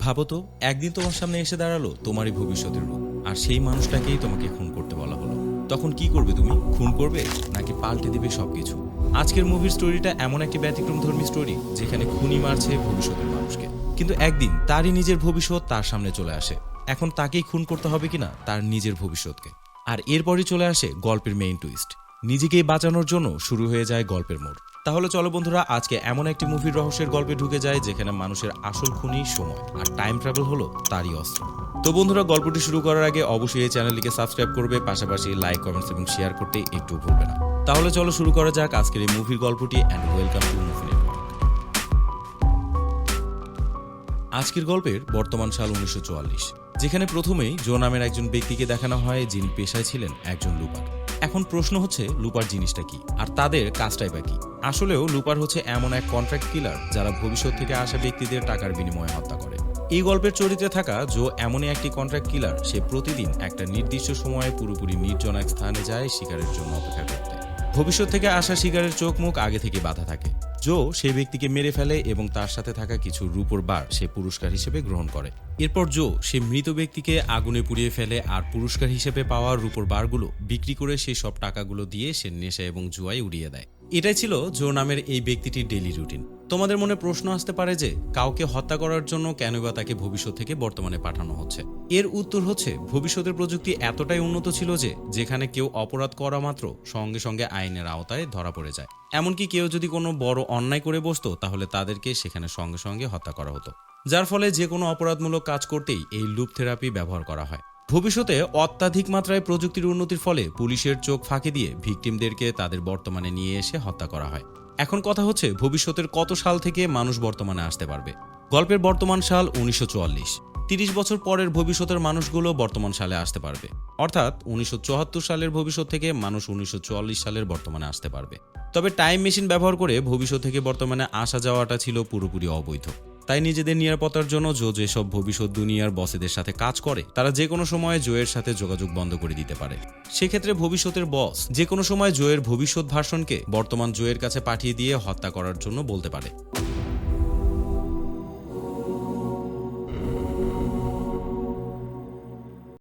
ভাবো তো, একদিন তোমার সামনে এসে দাঁড়াল তোমারই ভবিষ্যতের রূপ, আর সেই মানুষটাকেই তোমাকে খুন করতে বলা হলো। তখন কি করবে তুমি? খুন করবে, নাকি পাল্টে দিবে সবকিছু? আজকের মুভির স্টোরিটা এমন একটি ব্যতিক্রম ধর্মী স্টোরি যেখানে খুনি মারছে ভবিষ্যতের মানুষকে। কিন্তু একদিন তারই নিজের ভবিষ্যৎ তার সামনে চলে আসে। এখন তাকেই খুন করতে হবে কিনা, তার নিজের ভবিষ্যৎকে। আর এরপরই চলে আসে গল্পের মেইন টুইস্ট নিজেকেই বাঁচানোর জন্য শুরু হয়ে যায় গল্পের মোড়। তাহলে চলো বন্ধুরা, আজকে এমন একটি মুভির রহস্যের গল্পে ঢুকে যায় যেখানে মানুষের আসল খুনি সময় আর টাইম ট্রাভেল হলো তারই অস্ত্র। তো বন্ধুরা, গল্পটি শুরু করার আগে অবশ্যই এই চ্যানেলটিকে সাবস্ক্রাইব করবে, পাশাপাশি লাইক কমেন্টস এবং শেয়ার করতে একটু ভুলবে না। তাহলে চলো শুরু করা যাক আজকের এই মুভির গল্পটি অ্যান্ড ওয়েলকাম টু মুভি আজকের গল্পের বর্তমান সাল উনিশশো চুয়াল্লিশ, যেখানে প্রথমেই জো নামের একজন ব্যক্তিকে দেখানো হয় যিনি পেশায় ছিলেন একজন লুপার এখন প্রশ্ন হচ্ছে, লুপার জিনিসটা কি? আর তাদের কাজটাই বা কি? আসলেও লুপার হচ্ছে এমন এক কন্ট্রাক্ট কিলার যারা ভবিষ্যৎ থেকে আসা ব্যক্তিদের টাকার বিনিময়ে হত্যা করে। এই গল্পের চরিত্রে থাকা জো এমনই একটি কন্ট্রাক্ট কিলার সে প্রতিদিন একটা নির্দিষ্ট সময়ে পুরোপুরি নির্জন এক স্থানে যায় শিকারের জন্য অপেক্ষা করতে। ভবিষ্যৎ থেকে আসা শিকারের চোখ মুখ আগে থেকে বাধা থাকে। জো সেই ব্যক্তিকে মেরে ফেলে এবং তার সাথে থাকা কিছু রূপর বার সে পুরস্কার হিসেবে গ্রহণ করে। এরপর জো সে মৃত ব্যক্তিকে আগুনে পুড়িয়ে ফেলে আর পুরস্কার হিসেবে পাওয়া রূপর বারগুলো বিক্রি করে সেই সব টাকাগুলো দিয়ে সে নেশা এবং জুয়ায় উড়িয়ে দেয়। এটাই ছিল জো নামের এই ব্যক্তিটির ডেলি রুটিন তোমাদের মনে প্রশ্ন আসতে পারে যে, কাউকে হত্যা করার জন্য কেন বা তাকে ভবিষ্যৎ থেকে বর্তমানে পাঠানো হচ্ছে? এর উত্তর হচ্ছে, ভবিষ্যতের প্রযুক্তি এতটাই উন্নত ছিল যে, যেখানে কেউ অপরাধ করা মাত্র সঙ্গে সঙ্গে আইনের আওতায় ধরা পড়ে যায়। এমনকি কেউ যদি কোনো বড় অন্যায় করে বসতো, তাহলে তাদেরকে সেখানে সঙ্গে সঙ্গে হত্যা করা হতো। যার ফলে যে কোনো অপরাধমূলক কাজ করতেই এই লুপ থেরাপি ব্যবহার করা হয়। ভবিষ্যতে অত্যাধিক মাত্রায় প্রযুক্তির উন্নতির ফলে পুলিশের চোখ ফাঁকি দিয়ে ভিকটিমদেরকে তাদের বর্তমানে নিয়ে এসে হত্যা করা হয়। এখন কথা হচ্ছে ভবিষ্যতের কত সাল থেকে মানুষ বর্তমানে আসতে পারবে। গল্পের বর্তমান সাল উনিশশো চুয়াল্লিশ। তিরিশ বছর পরের ভবিষ্যতের মানুষগুলো বর্তমান সালে আসতে পারবে। অর্থাৎ উনিশশো চুয়াত্তর সালের ভবিষ্যৎ থেকে মানুষ উনিশশো চুয়াল্লিশ সালের বর্তমানে আসতে পারবে। তবে টাইম মেশিন ব্যবহার করে ভবিষ্যৎ থেকে বর্তমানে আসা যাওয়াটা ছিল পুরোপুরি অবৈধ। তাই নিজেদের নিরাপত্তার জন্য জো যেসব ভবিষ্যৎ দুনিয়ার বসেদের সাথে কাজ করে, তারা যে কোনো সময় জোয়ের সাথে যোগাযোগ বন্ধ করে দিতে পারে। সেক্ষেত্রে ভবিষ্যতের বস যে কোনো সময় জোয়ের ভবিষ্যৎ ভাষণকে বর্তমান জোয়ের কাছে পাঠিয়ে দিয়ে হত্যা করার জন্য বলতে পারে।